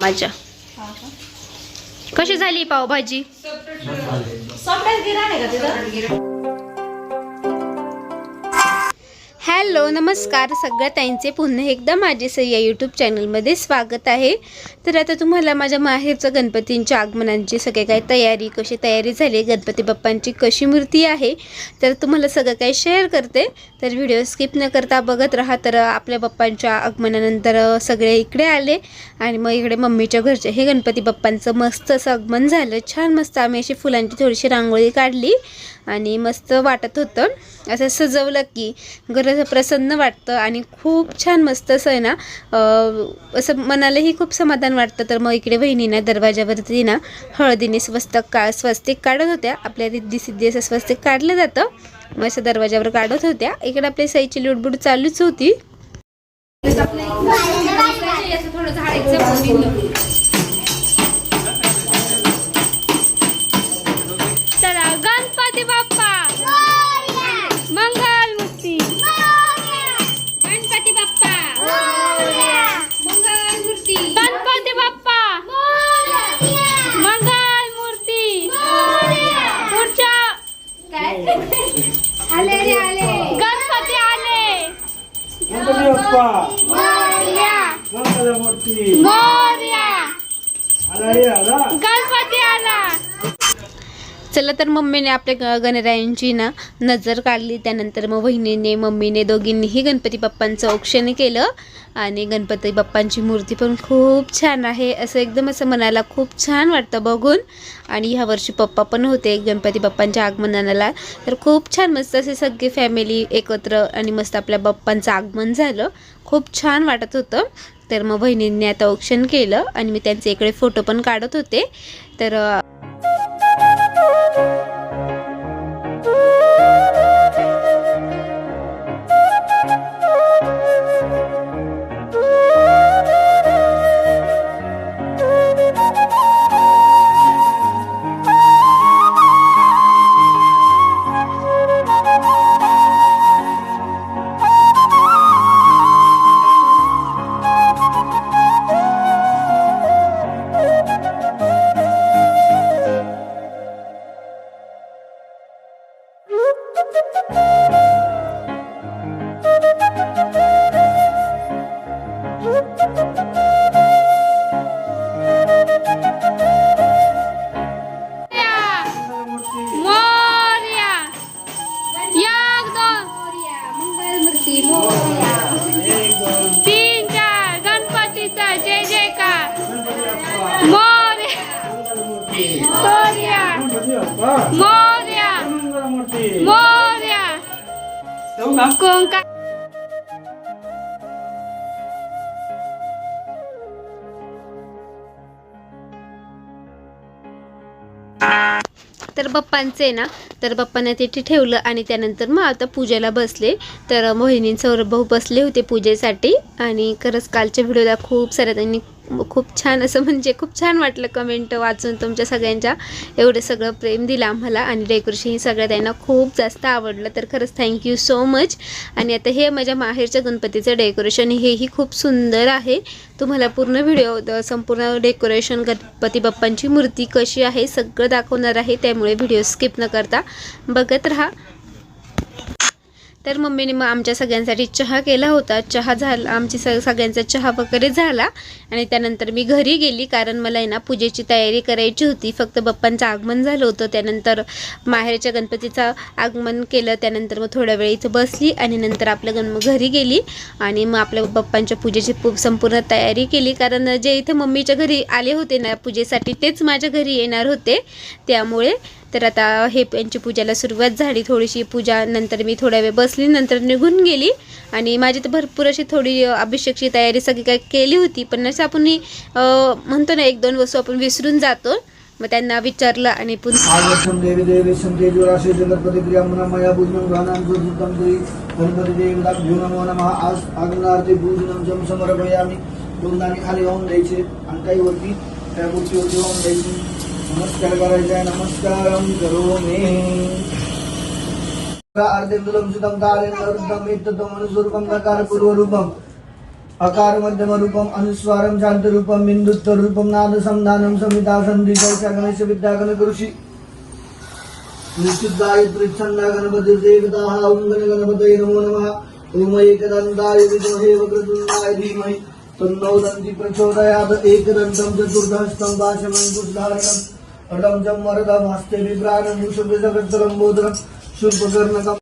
माझ्या. कशी झाली पावभाजी? हॅलो नमस्कार. सगळ्या ताईंचे पुन्हा एकदा माझे स या यूट्यूब चॅनलमध्ये स्वागत आहे. तर आता तुम्हाला माझ्या माहेरचं गणपतींच्या आगमनांची सगळे काही तयारी कशी तयारी झाली गणपती बाप्पांची कशी मूर्ती आहे तर तुम्हाला सगळं काही शेअर करते. तर व्हिडिओ स्किप न करता बघत राहा तर आपल्या बाप्पांच्या आगमनानंतर सगळे इकडे आले आणि मग इकडे मम्मीच्या घरचे हे गणपती बाप्पांचं मस्त असं आगमन झालं. छान मस्त आम्ही अशी फुलांची थोडीशी रांगोळी काढली आणि मस्त वाटत होतं. असं सजवलं की घर प्रसन्न वाटतं आणि खूप छान मस्त असं आहे ना असं मनालाही खूप समाधान वाटतं. तर मग इकडे बहिणीना दरवाजावरती ना हळदीने स्वस्तक का स्वस्तिक काढत होत्या. आपल्या रिद्धी सिद्धी असं स्वस्तिक काढलं जातं. मग असं दरवाजावर काढत होत्या. इकडे आपल्या सईची लुडबुड चालूच होती. थोडं झाड चला तर मम्मीने आपल्या ग- गणरायांची ना नजर काढली त्यानंतर मग बहिणीने मम्मीने दोघींनीही गणपती बाप्पांचं औक्षण केलं. आणि गणपती बाप्पांची मूर्ती पण खूप छान आहे. असं एकदम असं मनाला खूप छान वाटतं बघून. आणि ह्या वर्षी पप्पा पण होते गणपती बाप्पांच्या आगमनाला. तर खूप छान मस्त असे सगळे फॅमिली एकत्र आणि मस्त आपल्या बाप्पांचं आगमन झालं. खूप छान वाटत होतं. तर मग बहिणींनी आता औक्षण केलं आणि मी त्यांचे इकडे फोटो पण काढत होते. तर thank you. मोरया मोरया मोरया कोंका तर बाप्पांचे ना तर बाप्पांना तिथे ठेवलं आणि त्यानंतर मग आता पूजेला बसले. तर मोहिनी सौरभ बसले होते पूजेसाठी आणि खरंच कालच्या व्हिडिओला खूप साऱ्या त्यांनी खूप छान असं म्हणजे खूप छान वाटलं कमेंट वाचून तुमच्या सगळ्यांच्या. एवढं सगळं प्रेम दिलं आम्हाला आणि डेकोरेशन हे सगळं त्यांना खूप जास्त आवडलं. तर खरंच थँक्यू सो मच आणि आता हे माझ्या माहेरच्या गणपतीचं डेकोरेशन हेही खूप सुंदर आहे. तुम्हाला पूर्ण व्हिडिओ संपूर्ण डेकोरेशन गणपती बाप्पांची मूर्ती कशी आहे सगळं दाखवणार आहे. त्यामुळे व्हिडिओ स्किप न करता बघत राहा. तर मम्मीने मग आमच्या सगळ्यांसाठी चहा केला होता. चहा झाला आमची स सगळ्यांचा चहा वगैरे झाला. आणि त्यानंतर मी घरी गेली कारण मला आहे ना पूजेची तयारी करायची होती. फक्त बाप्पांचं आगमन झालं होतं. त्यानंतर माहेरच्या गणपतीचं आगमन केलं. त्यानंतर मग थोड्या वेळ इथं बसली आणि नंतर आपलं गण घरी गेली. आणि मग आपल्या बाप्पांच्या पूजेची पू संपूर्ण तयारी केली. कारण जे इथे मम्मीच्या घरी आले होते ना पूजेसाठी तेच माझ्या घरी येणार होते. त्यामुळे तर आता हे यांची पूजाला सुरुवात झाली. थोडीशी पूजा नंतर मी थोड्या वेळ बसली नंतर निघून गेली. आणि माझी तर भरपूर अशी थोडी अभिषेकची तयारी सगळी काय केली होती. पण असं आपण म्हणतो ना एक दोन वस्तू आपण विसरून जातो. मग त्यांना विचारलं आणि पुन्हा खाली वाहून द्यायचे. आणि काही वरती त्या मूर्तीवरती वाहून द्यायची. नमस्कार करायचा आहे नमस्कारम करोमि. अर्धेंदुलं सुतं कालेन वरुद्धं एतत्त्वं नकार पूर्वरूपं अकार मध्यम रूपम अनुस्वारम शांत रूपम बिंदुत्तर रूपम नाद संधानम समिता संधी चर्चा गणेश विद्या गणक ऋषी निश्चित गायत्री गणपती देवता ओम गण गणपतये नमो नमः. ओम एकदंताय विद्महे वक्रतुंडाय धीमहि. तन्नो दन्ति प्रचोदयात् एकदन्तं चतुर्दशतं भाषमङ्कुशधारणम् अटं च वरदं हस्ते विभ्राणं मुषुभजगत्सलम्बोदरं शुल्पकर्णकम्। तर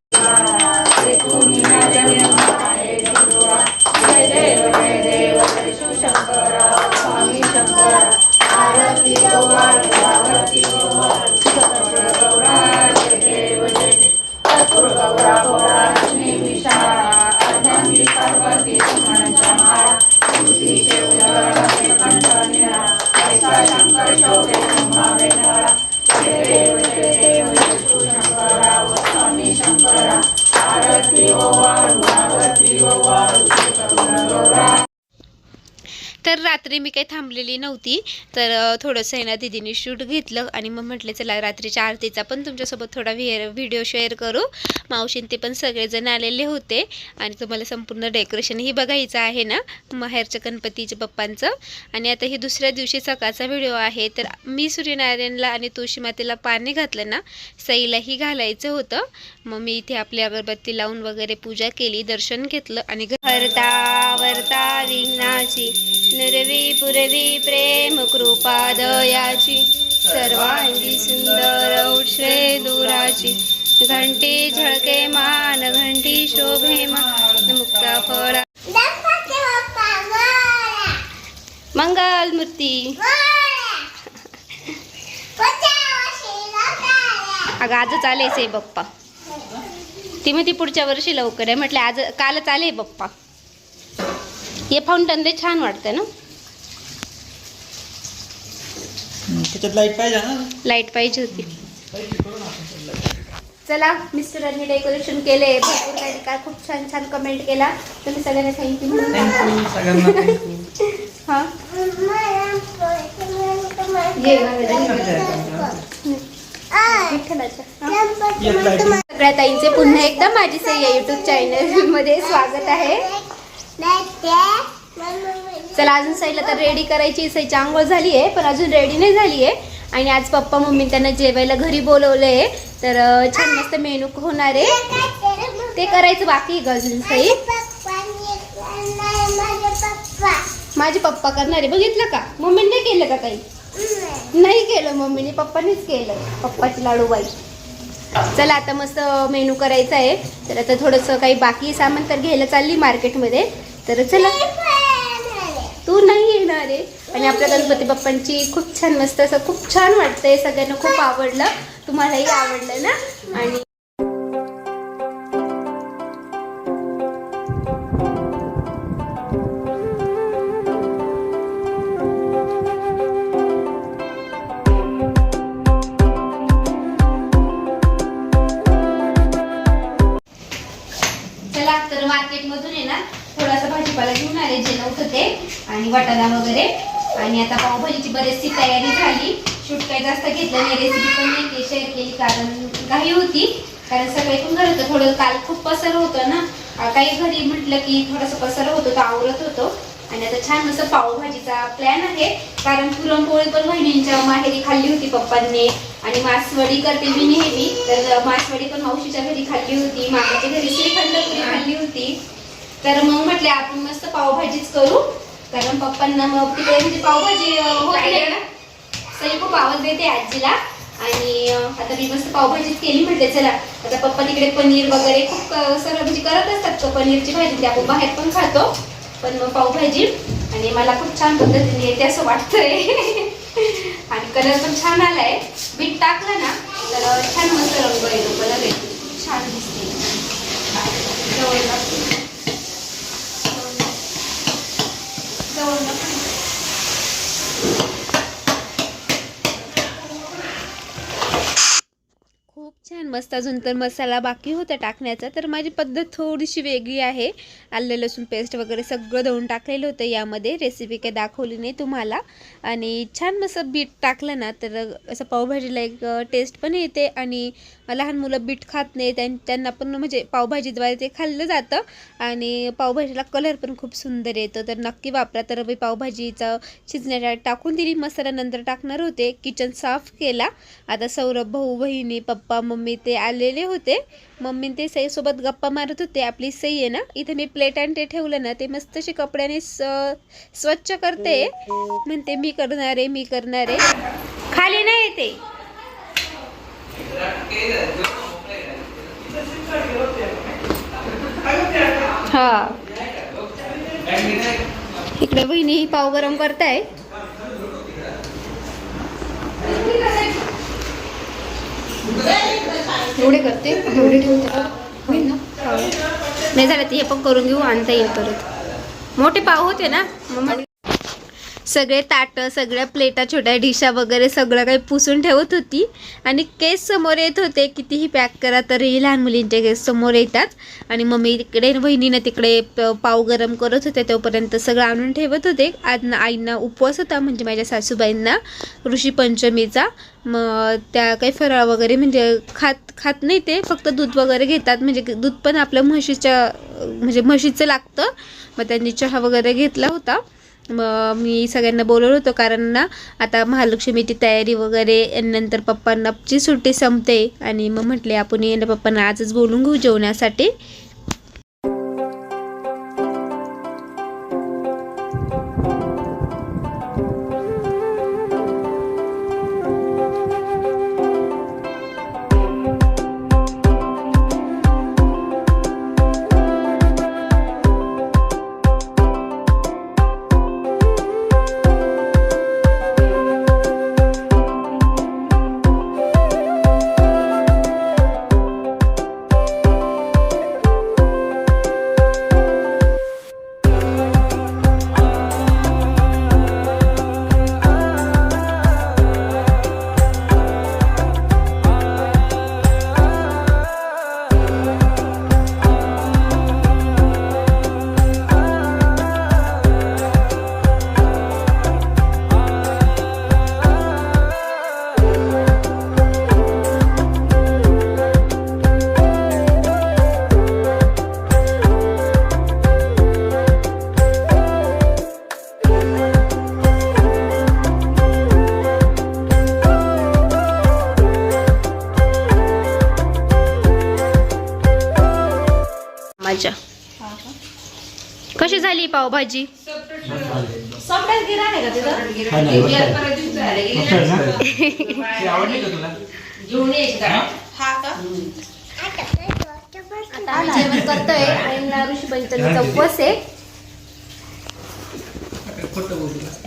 मी काही थांबलेली नव्हती तर थोडंसं आहे ना दिदीने शूट घेतलं आणि मग म्हटलं चला रात्रीच्या आरतीचा पण तुमच्यासोबत थोडा व्हिअर व्हिडिओ शेअर करू. मावशीन ते पण सगळेजण आलेले होते. आणि तुम्हाला संपूर्ण डेकोरेशनही बघायचं आहे ना माहेरच्या गणपतीच्या पप्पांचं. आणि आता हे दुसऱ्या दिवशी सकाळचा व्हिडिओ आहे. तर मी सूर्यनारायणला आणि तुळशी मातेला पाणी घातलं ना सईलाही घालायचं होतं. मग मी इथे आपली अगरबत्ती लावून वगैरे पूजा केली दर्शन घेतलं आणि घरता वरता विघ्नाची नुरवी पुरवी प्रेम कृपा दयाची सर्वांगी सुंदर उठे दुराची. घंटी झळके मान घंटी शोभे मान मुक्ता फळा. मंगल मूर्ती. अगं आजच आलेच आहे बाप्पा. ती म्हणते पुढच्या वर्षी लवकर आहे. म्हटलं आज कालच आले बाप्पा. हे फाउंटन ते छान वाटतं ना? त्याच्यात लाइट पाहिजे ना? लाइट पाहिजे होती. चला मिस्टरांनी डेकोरेशन केले. भरपूर काही काय खूप छान छान कमेंट केला. तुम्ही सगळ्यांना थँक्यू म्हणून सगळ्या ताईंचे पुन्हा एकदा माझी सई या युट्यूब चॅनलमध्ये स्वागत आहे. चला अजून साईडला तर रेडी करायची साईची आंघोळ झाली आहे पण अजून रेडी नाही झाली आहे आणि आज पप्पा मम्मी त्यांना जेवायला घरी बोलवलं आहे तर छान मस्त मेनू होणार आहे. ते करायचं बाकी अजून साई. माझे पप्पा करणार आहे. बघितलं का? मम्मीने नाही केलं का काही? नाही केलं मम्मीने पप्पानेच केलं. पप्पाची लाडू बाई. चला आता मस्त मेनू करायचा आहे. तर आता थोडंसं काही बाकी सामान तर घ्यायला चालली मार्केटमध्ये. तर चला. तू नाही येणार आहे. आणि आपल्या गणपती बाप्पांची खूप छान मस्त असं खूप छान वाटतंय. सगळ्यांना खूप आवडलं. तुम्हालाही आवडलं ना? आणि आणि आता पावभाजीची बरीचशी तयारी झाली. शूट काही जास्त घेतलं नाही रेसिपी पण नाही शेअर केली कारण घाई होती. कारण सगळे पण होतं थोडं काल खूप पसर होतं ना. काही घरी म्हटलं की थोडंसं पसर होतं तर आवरत होतो. आणि आता छान असं पावभाजीचा प्लॅन आहे. कारण पुरणपोळी पण बहिणींच्या माहेरी खाल्ली होती पप्पांनी. आणि मासवडी करते मी नेहमी. तर मासवडी पण मावशीच्या घरी खाल्ली होती मामाच्या घरी श्रीखंड पुरी खाल्ली होती. तर मग म्हटले आपण मस्त पावभाजीच करू. कारण पप्पांना मग तिकडे म्हणजे पावभाजी होत ना सई खूप आवाज देते आजीला. आणि आता मी मस्त पावभाजीच केली म्हटले चला. आता पप्पा तिकडे पनीर वगैरे खूप सगळं म्हणजे करत असतात. का पनीरची भाजी ती आपण बाहेर पण खातो. पण मग पावभाजी. आणि मला खूप छान पद्धतीने येते असं वाटतंय. आणि कलर पण छान आलाय. बीट टाकलं ना तर छान मस्त रंग येतो कलर येतो. छान दिसते Hello. छान मस्त अजून तर मसाला बाकी होता टाकण्याचा. तर माझी पद्धत थोडीशी वेगळी आहे. आलं लसूण पेस्ट वगैरे सगळं दळून टाकलेलं होतं यामध्ये. रेसिपी काही दाखवली नाही तुम्हाला. आणि छान मस्त बीट टाकलं ना तर असं पावभाजीला एक टेस्ट पण येते आणि लहान मुलं बीट खात नाही त्यां त्यांना पण म्हणजे पावभाजीद्वारे ते खाल्लं जातं. आणि पावभाजीला कलर पण खूप सुंदर येतो. तर नक्की वापरा. तर मी पावभाजीचं शिजण्याच्या टाकून दिली. मसाला नंतर टाकणार होते. किचन साफ केला. आता सौरभ भाऊ बहिणी पप्पा मम्मी ते आलेले होते. मम्मी ते सईसोबत गप्पा मारत होते. आपली सई आहे ना इथे मी प्लेट आणि ते ठेवलं ना ते मस्त अशी कपड्याने स- स्वच्छ करते. म्हणते मी करणार आहे मी करणार आहे. खाली नाही येते. हा. इकडे बहिणी ही पाव गरम करताय. एवढे करते एवढे ठेवते. होईल ना? नाही झालं ते हे पण करून घेऊ आणता येईल परत. मोठे पाव होते ना? मग सगळे ताटं सगळ्या प्लेटा छोट्या डिशा वगैरे सगळं काही पुसून ठेवत होती. आणि केस समोर येत होते कितीही पॅक करा तरीही लहान मुलींचे केस समोर येतात. आणि मम्मी तिकडे बहिणीनं तिकडे प- पाव गरम करत होते तोपर्यंत सगळं आणून ठेवत होते. आज आईंना उपवास होता म्हणजे माझ्या सासूबाईंना ऋषी पंचमीचा. मग त्या काही फराळ वगैरे म्हणजे खात खात नाही ते फक्त दूध वगैरे घेतात. म्हणजे दूध पण आपल्या म्हशीच्या म्हणजे म्हशीचं लागतं. मग त्यांनी चहा वगैरे घेतला होता. मग मी सगळ्यांना बोलवलं होतं कारण ना आता महालक्ष्मीची तयारी वगैरे नंतर पप्पांनाची सुट्टी संपते आणि मग म्हटले आपण येणं पप्पांना आजच बोलून घेऊ जेवण्यासाठी गिराण आहे का तिथं? हा आता आम्ही जेवण करतोय आईला ऋषी पंचमीचा उपवास आहे.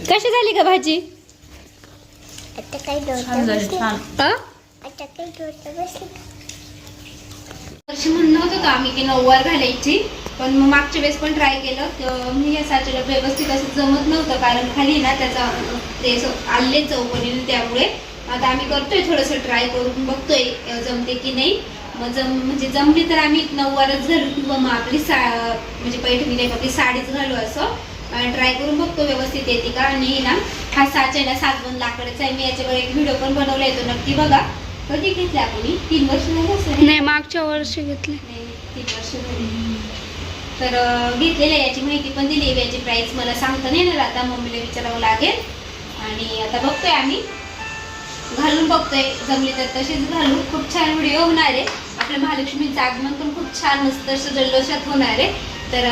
कशी झाली का भाजी? छान अ? वर्षी म्हणणं होतं का आम्ही की नऊवार घालायची पण मग मागच्या वेळेस पण ट्राय केलं. तर मी या साचेला व्यवस्थित असं जमत नव्हतं कारण खाली ना त्याचा ते असं आले चौकडी त्यामुळे. आता आम्ही करतोय थोडंसं ट्राय करून बघतोय जमते की नाही. मग जम म्हणजे जमली तर आम्ही नऊवारच घालू किंवा मग आपली सा म्हणजे पैठणी नाही आपली साडीच घालू असं. ट्राय करून बघतो व्यवस्थित येते का आणि ना. हा साच आहे ना सातवन लाकडाचा आहे. मी याच्यावर एक व्हिडिओ पण बनवला येतो नक्की बघा. कधी घेतला आपण? तीन वर्ष झाले असेल नाही मागच्या वर्षी घेतले. नाही, तीन वर्ष झाली. तर घेतलेलं याची माहिती पण दिली याची प्राईस मला सांगता नाही येणार आता मम्मीला विचारावं लागेल. आणि आता बघतोय आम्ही. घालून बघतोय जमली तर तशीच घालू. खूप छान व्हिडिओ होणार आहे. आपल्या महालक्ष्मीचं आगमन पण खूप छान मस्त जल्लोषात होणार आहे. तर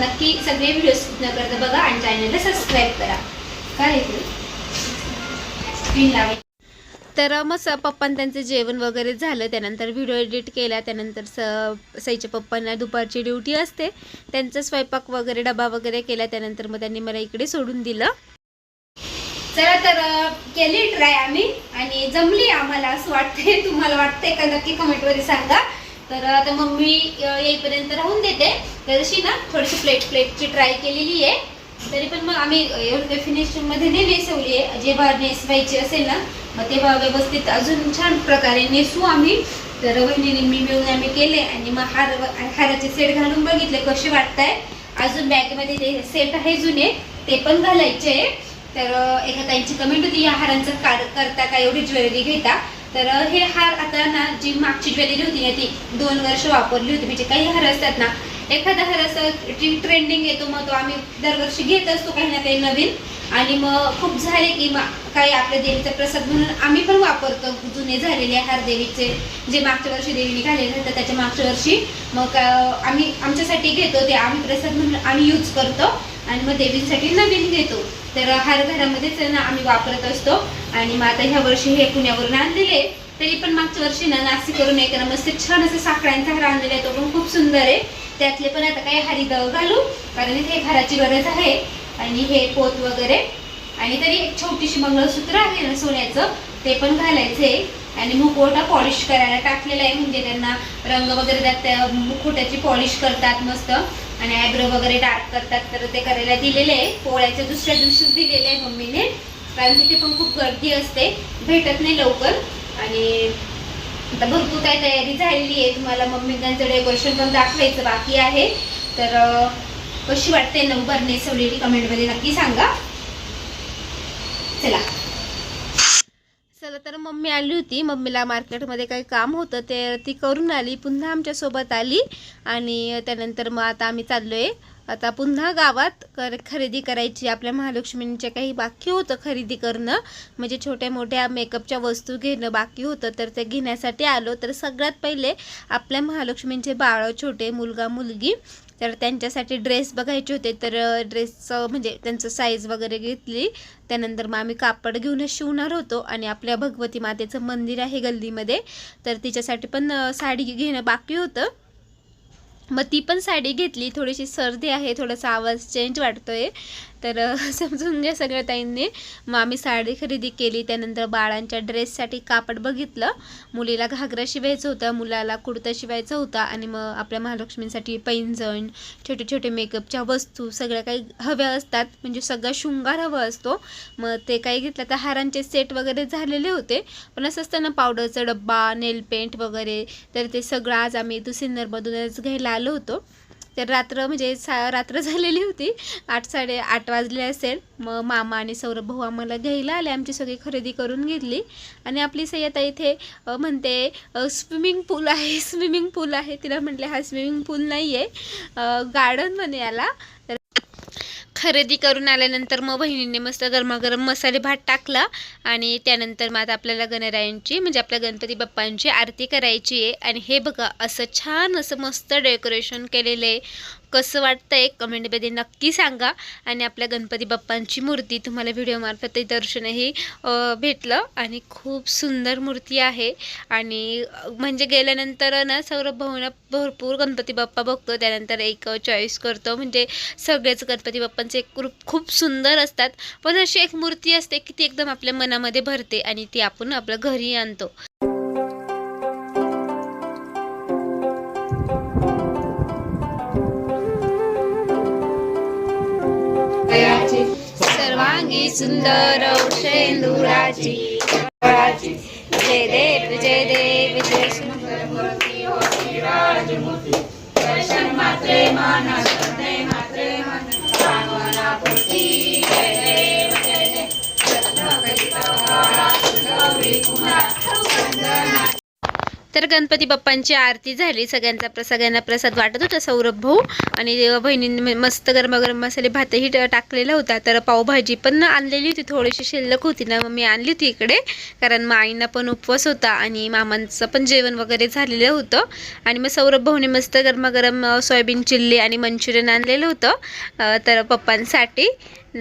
नक्की सगळे व्हिडिओ स्किप न करता बघा आणि चॅनलला सबस्क्राईब करा. काय स्क्रीन लावायची. तर मग स पप्पान त्यांचं जेवण वगैरे झालं. त्यानंतर व्हिडिओ एडिट केला. त्यानंतर स सईच्या पप्पांना दुपारची ड्युटी असते. त्यांचा स्वयंपाक वगैरे डबा वगैरे केला. त्यानंतर मग त्यांनी मला इकडे सोडून दिलं. चला तर केली ट्राय आम्ही. आणि जमली आम्हाला असं वाटते तुम्हाला वाटतंय का? नक्की कमेंटमध्ये सांगा. तर आता मम्मी येईपर्यंत राहून देते. तर अशी ना थोडीशी प्लेट प्लेटची ट्राय केलेली आहे. तरी पण मग आम्ही एवढं काही नाही नेसवली आहे जेव्हा नेसवायची असेल ना मग तेव्हा व्यवस्थित अजून छान प्रकारे नेसू आम्ही. तर वहिनीने मी मिळून आम्ही केले आणि मग हार हाराचे सेट घालून बघितले कसे वाटताय. अजून बॅगमध्ये ते सेट आहे जुने ते पण घालायचे. आहे. तर एका ताईंची कमेंट होती या हारांचं कार करता का एवढी ज्वेलरी घेता? तर हे हार आता ना जी मागची ज्वेलरी होती ना ती दोन वर्ष वापरली होती. म्हणजे काही हार असतात ना एखादा हर असं ट्रेंडिंग येतो मग तो आम्ही दरवर्षी घेत असतो काही ना काही नवीन. आणि मग खूप झाले की मग काही आपल्या देवीचा प्रसाद म्हणून आम्ही पण वापरतो. जुने झालेले हार देवीचे जे मागच्या वर्षी देवीने घालेले तर त्याच्या मागच्या वर्षी. मग आम्ही आमच्यासाठी घेतो ते आम्ही प्रसाद म्हणून आम्ही यूज करतो. आणि मग देवींसाठी नवीन घेतो. तर हार घरामध्येच ना आम्ही वापरत असतो. आणि मग आता ह्या वर्षी हे पुण्यावरून आणलेले तरी पण मागच्या वर्षी ना नाशिकवरून एक ना मस्त छान असं साखळ्यांचा हार आणलेला आहे. तो पण खूप सुंदर आहे. त्यातले पण आता काही हरिदव घालू कारण इथे घराची गरज आहे. आणि हे पोत वगैरे. आणि तरी एक छोटीशी मंगळसूत्र आहे ना सोन्याचं ते पण घालायचे. आणि मुखवटा पॉलिश करायला टाकलेला आहे म्हणजे त्यांना रंग वगैरे त्यात त्या मुखवट्याची पॉलिश करतात मस्त. आणि आयब्रो वगैरे डार्क करतात तर ते करायला दिलेले आहे. पोळ्याच्या दुसऱ्या दिवशीच दिलेले आहे मम्मीने. कारण तिथे पण खूप गर्दी असते. भेटत नाही लवकर. आणि आता भरपूर काय तयारी झालेली आहे. तुम्हाला मम्मी त्यांचं डेकोरेशन पण दाखवायचं बाकी आहे. तर कशी वाटते नंबर नेसवलेली कमेंटमध्ये नक्की सांगा. चला. चला तर मम्मी आली होती. मम्मीला मार्केटमध्ये काही काम होतं ते ती करून आली पुन्हा आमच्यासोबत आली आणि त्यानंतर मग आता आम्ही चाललोय आता पुन्हा गावात कर खरेदी करायची. आपल्या महालक्ष्मींच्या काही बाकी होतं खरेदी करणं. म्हणजे छोट्या मोठ्या मेकअपच्या वस्तू घेणं बाकी होतं. तर ते घेण्यासाठी आलो तर सगळ्यात पहिले आपल्या महालक्ष्मींचे बाळ छोटे मुलगा मुलगी तर त्यांच्यासाठी ड्रेस बघायचे होते. तर ड्रेसचं म्हणजे त्यांचं साईज वगैरे घेतली. त्यानंतर मग आम्ही कापड घेऊनच शिवणार होतो आणि आपल्या भगवती मातेचं मंदिर आहे गल्लीमध्ये. तर तिच्यासाठी पण साडी घेणं बाकी होतं. मग ती पण साडी घेतली. थोडीशी सर्दी आहे थोडासा आवाज चेंज वाटतोय. तर समजून घ्या सगळ्या ताईंनी. मग आम्ही साडी खरेदी केली त्यानंतर बाळांच्या ड्रेससाठी कापड बघितलं. मुलीला घागरा शिवायचं होतं मुलाला कुडता शिवायचा होता आणि मग आपल्या महालक्ष्मींसाठी पैंजण छोटे छोटे मेकअपच्या वस्तू सगळ्या काही हव्या असतात. म्हणजे सगळा शृंगार हवा असतो. मग ते काही घेतलं तर हारांचे सेट वगैरे झालेले होते. पण असं असतं ना पावडरचा डब्बा नेल पेंट वगैरे तर ते सगळं आज आम्ही इथं सिन्नरमधूनच घ्यायला आलो होतो. तर रात्र म्हणजे सा रात्र झालेली होती. आठ साडे आठ वाजले असेल. मग मामा आणि सौरभ भाऊ आम्हाला घ्यायला आले. आमची सगळी खरेदी करून घेतली. आणि आपली सय्यता इथे म्हणते स्विमिंग पूल आहे स्विमिंग पूल आहे. तिला म्हटले हा स्विमिंग पूल नाही आहे गार्डन म्हणे याला. खरेदी करून आल्यानंतर मग बहिणीने मस्त गरमागरम मसाले भात टाकला आणि त्यानंतर मग आता आपल्याला गणरायांची म्हणजे आपल्या गणपती बाप्पांची आरती करायची आहे. आणि हे बघा असं छान असं मस्त डेकोरेशन केलेलं आहे. कसं वाटतंय कमेंटमध्ये नक्की सांगा. आणि आपल्या गणपती बाप्पांची मूर्ती तुम्हाला व्हिडिओमार्फत ते दर्शनही भेटलं. आणि खूप सुंदर मूर्ती आहे. आणि म्हणजे गेल्यानंतर ना सौरभ भाऊना भरपूर गणपती बाप्पा बघतो. त्यानंतर एक चॉईस करतो. म्हणजे सगळेच गणपती बाप्पांचे एक ग्रुप खूप सुंदर असतात. पण अशी एक मूर्ती असते की ती एकदम आपल्या मनामध्ये भरते आणि ती आपण आपल्या घरी आणतो. सर्वांगी सुंदर शेंदुराची जय देव जय देव जय सुंदर मूर्ती होती राजमूर्ती दर्शन मात्रे माना शरणे मात्रे मन कामना पूर्ती जय देव जय जय गौरी कुमार वंदना तर गणपती बाप्पांची आरती झाली. सगळ्यांचा प्र सगळ्यांना प्रसाद वाटत होता सौरभ भाऊ. आणि बहिणींनी मस्त गरमागरम मसाले भातही टाकलेला होता. तर पावभाजी पण आणलेली होती. थोडीशी शिल्लक होती ना मग मी आणली होती इकडे. कारण मग आईंना पण उपवास होता आणि मामांचं पण जेवण वगैरे झालेलं होतं. आणि मग सौरभ भाऊने मस्त गरमागरम सोयाबीन चिल्ली आणि मंचुरियन आणलेलं होतं तर पप्पांसाठी.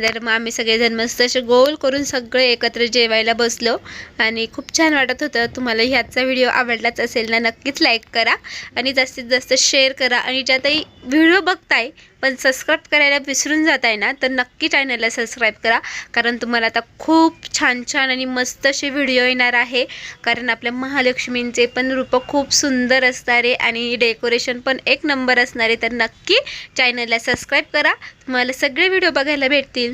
तर मग आम्ही सगळेजण मस्त असे गोल करून सगळे एकत्र जेवायला बसलो. आणि खूप छान वाटत होतं. तुम्हाला ह्याचा व्हिडिओ आवडलाच असेल ना नक्कीच लाईक करा. आणि जास्तीत जास्त शेअर करा. आणि ज्यातही व्हिडिओ बघताय पण सबस्क्राईब करायला विसरून जात आहे ना तर नक्की चॅनलला सबस्क्राईब करा. कारण तुम्हाला आता खूप छान छान आणि मस्त असे व्हिडिओ येणार आहे. कारण आपल्या महालक्ष्मींचे पण रूपं खूप सुंदर असणारे आणि डेकोरेशन पण एक नंबर असणार आहे तर नक्की चॅनलला सबस्क्राईब करा. तुम्हाला सगळे व्हिडिओ बघायला भेटतील.